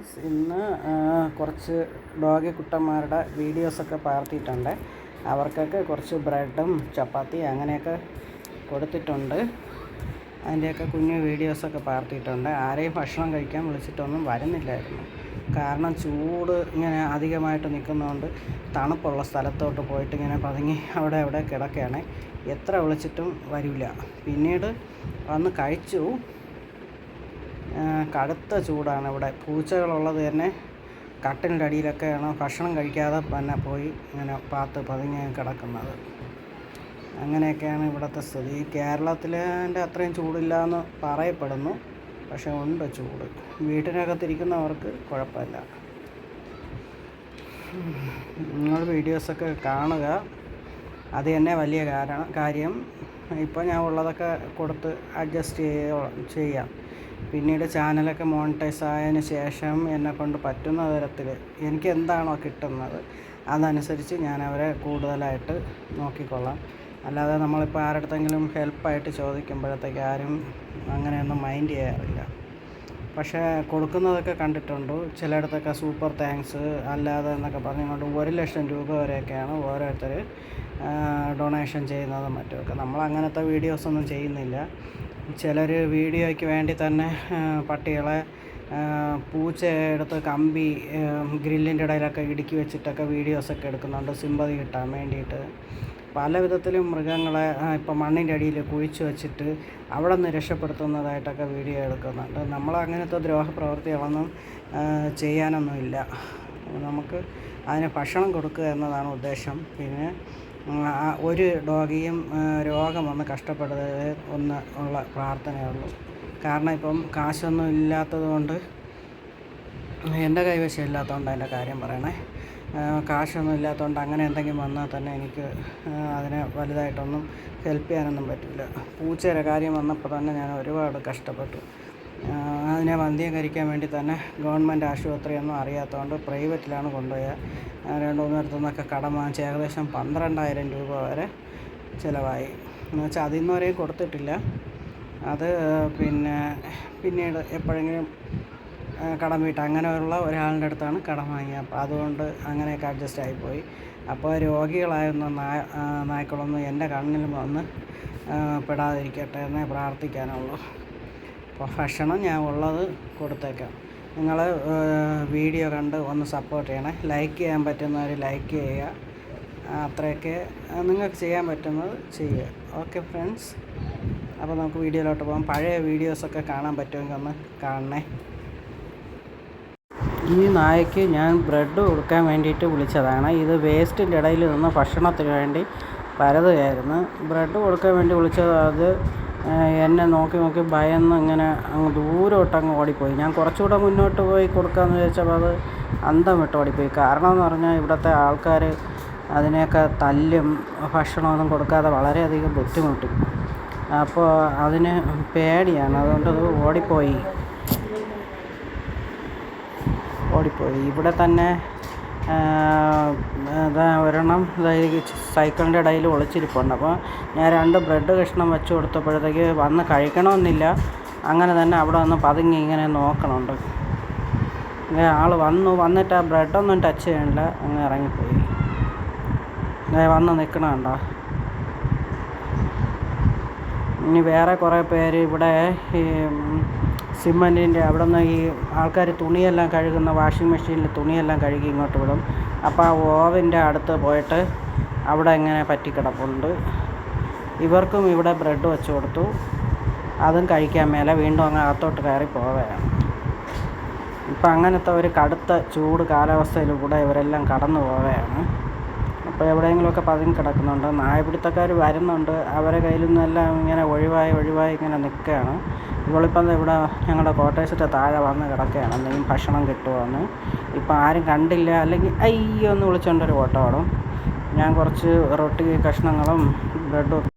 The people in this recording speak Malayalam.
ഫ്രണ്ട്സ് ഇന്ന് കുറച്ച് ഡോഗി കുട്ടന്മാരുടെ വീഡിയോസൊക്കെ പകർത്തിയിട്ടുണ്ട്. അവർക്കൊക്കെ കുറച്ച് ബ്രെഡും ചപ്പാത്തി അങ്ങനെയൊക്കെ കൊടുത്തിട്ടുണ്ട്. അതിന്റെയൊക്കെ കുഞ്ഞു വീഡിയോസൊക്കെ പകർത്തിയിട്ടുണ്ട്. ആരെയും ഭക്ഷണം കഴിക്കാൻ വിളിച്ചിട്ടൊന്നും വരുന്നില്ലായിരുന്നു. കാരണം ചൂട് ഇങ്ങനെ അധികമായിട്ട് നിൽക്കുന്നതുകൊണ്ട് തണുപ്പുള്ള സ്ഥലത്തോട്ട് പോയിട്ട് ഇങ്ങനെ പതുങ്ങി അവിടെ അവിടെ കിടക്കുകയാണ്. എത്ര വിളിച്ചിട്ടും വരില്ല. പിന്നീട് വന്ന് കഴിച്ചു. കടുത്ത ചൂടാണ് ഇവിടെ. പൂച്ചകളുള്ളത് തന്നെ കട്ടിലിന്റെ അടിയിലൊക്കെയാണ്. ഭക്ഷണം കഴിക്കാതെ തന്നെ പോയി ഇങ്ങനെ പാത്ത് പതുങ്ങി കിടക്കുന്നത്. അങ്ങനെയൊക്കെയാണ് ഇവിടുത്തെ സ്ഥിതി. കേരളത്തിലെ അത്രയും ചൂടില്ല എന്ന് പറയപ്പെടുന്നു. പക്ഷേ ഉണ്ട് ചൂട്. വീട്ടിനകത്തിരിക്കുന്നവർക്ക് കുഴപ്പമില്ല. നിങ്ങൾ വീഡിയോസൊക്കെ കാണുക. അത് തന്നെ വലിയ കാരണം കാര്യം. ഇപ്പോൾ ഞാൻ ഉള്ളതൊക്കെ കൊടുത്ത് അഡ്ജസ്റ്റ് ചെയ്യുക ചെയ്യാം. പിന്നീട് ചാനലൊക്കെ മോണിറ്റൈസ് ആയതിന് ശേഷം എന്നെ കൊണ്ട് പറ്റുന്ന തരത്തിൽ എനിക്ക് എന്താണോ കിട്ടുന്നത് അതനുസരിച്ച് ഞാൻ അവരെ കൂടുതലായിട്ട് നോക്കിക്കൊള്ളാം. അല്ലാതെ നമ്മളിപ്പോൾ ആരുടെടുത്തെങ്കിലും ഹെൽപ്പായിട്ട് ചോദിക്കുമ്പോഴത്തേക്ക് ആരും അങ്ങനെയൊന്നും മൈൻഡ് ചെയ്യാറില്ല. പക്ഷേ കൊടുക്കുന്നതൊക്കെ കണ്ടിട്ടുണ്ട്. ചിലയിടത്തൊക്കെ സൂപ്പർ താങ്ക്സ് അല്ലാതെ എന്നൊക്കെ പറഞ്ഞുകൊണ്ട് ഒരു ലക്ഷം രൂപ വരെയൊക്കെയാണ് ഓരോരുത്തർ ഡൊണേഷൻ ചെയ്യുന്നതും മറ്റുമൊക്കെ. നമ്മൾ അങ്ങനത്തെ വീഡിയോസൊന്നും ചെയ്യുന്നില്ല. ചിലർ വീഡിയോയ്ക്ക് വേണ്ടി തന്നെ പട്ടികളെ പൂച്ചയെടുത്ത് കമ്പി ഗ്രില്ലിന്റെ ഇടയിലൊക്കെ ഇടുക്കി വെച്ചിട്ടൊക്കെ വീഡിയോസൊക്കെ എടുക്കുന്നുണ്ട് സിമ്പതി കിട്ടാൻ വേണ്ടിയിട്ട്. പല വിധത്തിലും മൃഗങ്ങളെ ഇപ്പം മണ്ണിന്റെ അടിയിൽ കുഴിച്ചു വെച്ചിട്ട് അവിടെ നിന്ന് രക്ഷപ്പെടുത്തുന്നതായിട്ടൊക്കെ വീഡിയോ എടുക്കുന്നുണ്ട്. നമ്മൾ അങ്ങനത്തെ ദ്രോഹ പ്രവൃത്തികളൊന്നും ചെയ്യാനൊന്നുമില്ല. നമുക്ക് അതിന് ഭക്ഷണം കൊടുക്കുക എന്നതാണ് ഉദ്ദേശം. പിന്നെ ഒരു ഡോഗിയും രോഗം വന്ന് കഷ്ടപ്പെടരുത് ഒന്ന് ഉള്ള പ്രാർത്ഥനയുള്ളൂ കാരണം ഇപ്പം കാശൊന്നും ഇല്ലാത്തത് കൊണ്ട് എന്റെ കൈവശം ഇല്ലാത്തതുകൊണ്ട് അതിന്റെ കാര്യം പറയണേ. കാശൊന്നും ഇല്ലാത്തതുകൊണ്ട് അങ്ങനെ എന്തെങ്കിലും വന്നാൽ തന്നെ എനിക്ക് അതിനെ വലുതായിട്ടൊന്നും ഹെൽപ്പ് ചെയ്യാനൊന്നും പറ്റില്ല. പൂച്ചയുടെ കാര്യം വന്നപ്പോൾ തന്നെ ഞാൻ ഒരുപാട് കഷ്ടപ്പെട്ടു. അതിനെ വന്ധ്യീകരിക്കാൻ വേണ്ടി തന്നെ ഗവൺമെന്റ് ആശുപത്രിയൊന്നും അറിയാത്തതുകൊണ്ട് പ്രൈവറ്റിലാണ് കൊണ്ടുപോയത്. രണ്ടു മൂന്നിടത്തു നിന്നൊക്കെ കടം വാങ്ങിച്ച് ഏകദേശം പന്ത്രണ്ടായിരം രൂപ വരെ ചിലവായി. എന്ന് വെച്ചാൽ അതിൽ നിന്ന് വരെയും കൊടുത്തിട്ടില്ല. അത് പിന്നെ പിന്നീട് എപ്പോഴെങ്കിലും കടം വീട്ട് അങ്ങനെയുള്ള ഒരാളുടെ അടുത്താണ് കടം വാങ്ങിയത്. അപ്പോൾ അതുകൊണ്ട് അങ്ങനെയൊക്കെ അഡ്ജസ്റ്റ് ആയിപ്പോയി. അപ്പോൾ രോഗികളായിരുന്ന നായ നായ്ക്കളൊന്നും എന്റെ കണ്ണിൽ വന്ന് പെടാതിരിക്കട്ടെ എന്നേ പ്രാർത്ഥിക്കാനുള്ളൂ. അപ്പോൾ ഭക്ഷണം ഞാൻ ഉള്ളത് കൊടുത്തേക്കാം. നിങ്ങൾ വീഡിയോ കണ്ട് ഒന്ന് സപ്പോർട്ട് ചെയ്യണേ. ലൈക്ക് ചെയ്യാൻ പറ്റുന്നവർ ലൈക്ക് ചെയ്യുക. അത്രയൊക്കെ നിങ്ങൾക്ക് ചെയ്യാൻ പറ്റുന്നത് ചെയ്യുക. ഓക്കെ ഫ്രണ്ട്സ് അപ്പോൾ നമുക്ക് വീഡിയോയിലോട്ട് പോകാം. പഴയ വീഡിയോസൊക്കെ കാണാൻ പറ്റുമെങ്കിൽ ഒന്ന് കാണണേ. ഈ നായയ്ക്ക് ഞാൻ ബ്രെഡ് കൊടുക്കാൻ വേണ്ടിയിട്ട് വിളിച്ചതാണ്. ഇത് വേസ്റ്റിന്റെ ഇടയിൽ നിന്ന് ഭക്ഷണത്തിന് വേണ്ടി പരതുകയായിരുന്നു. ബ്രെഡ് കൊടുക്കാൻ വേണ്ടി വിളിച്ചത് അത് എന്നെ നോക്കി നോക്കി ഭയന്ന് ഇങ്ങനെ അങ്ങ് ദൂരോട്ടങ്ങ് ഓടിപ്പോയി. ഞാൻ കുറച്ചുകൂടെ മുന്നോട്ട് പോയി കൊടുക്കാമെന്ന് വിചാരിച്ചപ്പോൾ അത് അന്തം വിട്ട് ഓടിപ്പോയി. കാരണം എന്ന് പറഞ്ഞാൽ ഇവിടുത്തെ ആൾക്കാർ അതിനെയൊക്കെ തല്ലും ഭക്ഷണമൊന്നും കൊടുക്കാതെ വളരെയധികം ബുദ്ധിമുട്ടി. അപ്പോൾ അതിന് പേടിയാണ്. അതുകൊണ്ട് അത് ഓടിപ്പോയി. ഓടിപ്പോയി. ഇവിടെ തന്നെ ഇതാ ഒരെണ്ണം സൈക്കിളിന്റെ ഇടയിൽ ഒളിച്ചിരിപ്പുണ്ട്. അപ്പോൾ ഞാൻ രണ്ട് ബ്രെഡ് കഷ്ണം വെച്ച് കൊടുത്തപ്പോഴത്തേക്ക് വന്ന് കഴിക്കണമെന്നില്ല. അങ്ങനെ തന്നെ അവിടെ വന്ന് പതുങ്ങി ഇങ്ങനെ നോക്കണുണ്ട്. ആൾ വന്നു. വന്നിട്ട് ആ ബ്രെഡൊന്നും ടച്ച് ചെയ്യണില്ല. അങ്ങ് ഇറങ്ങിപ്പോയി. വന്ന് നിൽക്കണുണ്ടോ ഇനി വേറെ കുറേ പേര് ഇവിടെ ഈ സിമന്റിന്റെ അവിടെ നിന്ന് ഈ ആൾക്കാർ തുണിയെല്ലാം കഴുകുന്ന വാഷിംഗ് മെഷീനിൽ തുണിയെല്ലാം കഴുകി ഇങ്ങോട്ട് വിടും. അപ്പോൾ ആ ഓവന്റെ അടുത്ത് പോയിട്ട് അവിടെ ഇങ്ങനെ പറ്റിക്കിടപ്പുണ്ട്. ഇവർക്കും ഇവിടെ ബ്രെഡ് വെച്ച് കൊടുത്തു. അതും കഴിക്കാൻ മേലെ വീണ്ടും അങ്ങ് അകത്തോട്ട് കയറി പോവുകയാണ്. ഇപ്പം അങ്ങനത്തെ ഒരു കടുത്ത ചൂട് കാലാവസ്ഥയിലൂടെ ഇവരെല്ലാം കടന്നു പോവുകയാണ്. അപ്പോൾ എവിടെയെങ്കിലുമൊക്കെ പതുങ്ങി കിടക്കുന്നുണ്ട്. നായപിടുത്തക്കാർ വരുന്നുണ്ട്. അവരെ കയ്യിൽ നിന്നെല്ലാം ഇങ്ങനെ ഒഴിവായി ഒഴിവായി ഇങ്ങനെ നിൽക്കുകയാണ്. ഇവളിപ്പം ഇവിടെ ഞങ്ങളുടെ കോട്ടേഴ്സിന്റെ താഴെ വന്ന് കിടക്കുകയാണ്. എന്തെങ്കിലും ഭക്ഷണം കിട്ടുമോയെന്ന്. ഇപ്പം ആരും കണ്ടില്ല. അല്ലെങ്കിൽ അയ്യോ എന്ന് വിളിച്ചുകൊണ്ടൊരു ഓട്ടം ഓടും. ഞാൻ കുറച്ച് റൊട്ടി കഷ്ണങ്ങളും ബ്രെഡും